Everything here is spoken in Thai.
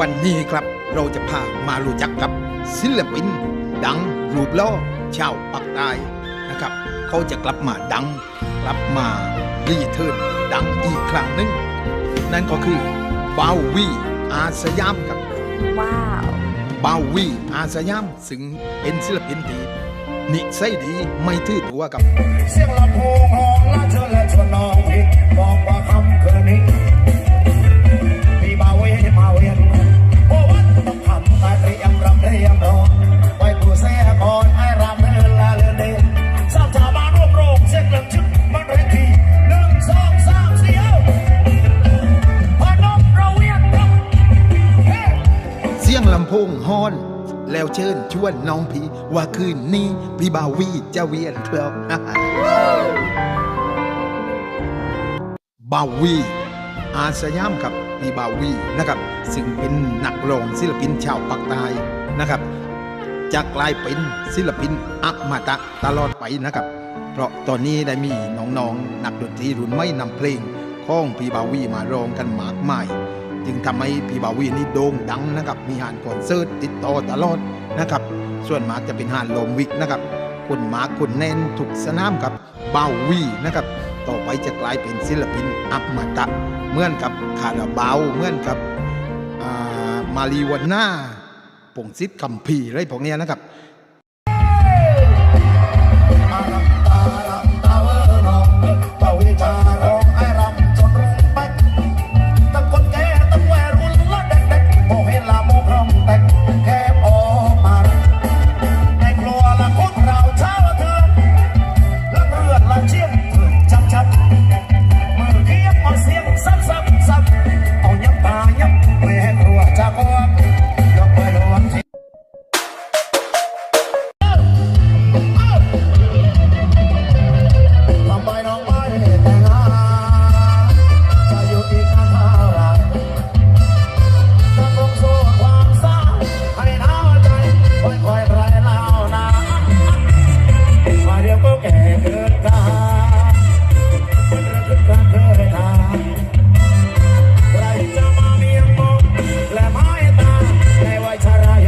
วันนี้ครับเราจะพามารู้จักกับศิลปิน ดังรูปล่อชาวปากใต้นะครับ เขาจะกลับมาดัง กลับมารีเทิร์นดังอีกครั้งหนึ่งนั่นก็คือบาวีอาสยามครับว้าวบาวีอาสยามซึ่งเป็นศิลปินที่นิสัยดีไม่ถือตัวกับ เสียงลำโพงห้องและเธอและชวนน้อำโพงฮอน แล้วเชิญชวนน้องพี่ว่าคืนนี้พี่บาวีจะเวียนครับบาวีอาสยามครับพี่บาวีนะครับ ซึ่งเป็นนักร้องศิลปินชาวปากใต้นะครับจะกลายเป็นศิลปินอมตะตลอดไปนะครับ เพราะตอนนี้ได้มีน้องๆนักดนตรีรุ่นไม่นำเพลงของพี่บาวีมาร้องกันมากมาย จึงทำให้พี่บาวีนี่โด่งดังนะครับ มีหานคอนเสิร์ตติดต่อตลอดนะครับ ส่วนมากจะเป็นหานลมวิกนะครับคนมาคนแน่นถูกสนามกับบาวีนะครับ ต่อไปจะกลายเป็นศิลปินอัมตะเหมือนกับคาราบาวเหมือนกับามารีวาน่าปงซิดคัมพีอะไรพวกเนี้ยนะครับ Boy.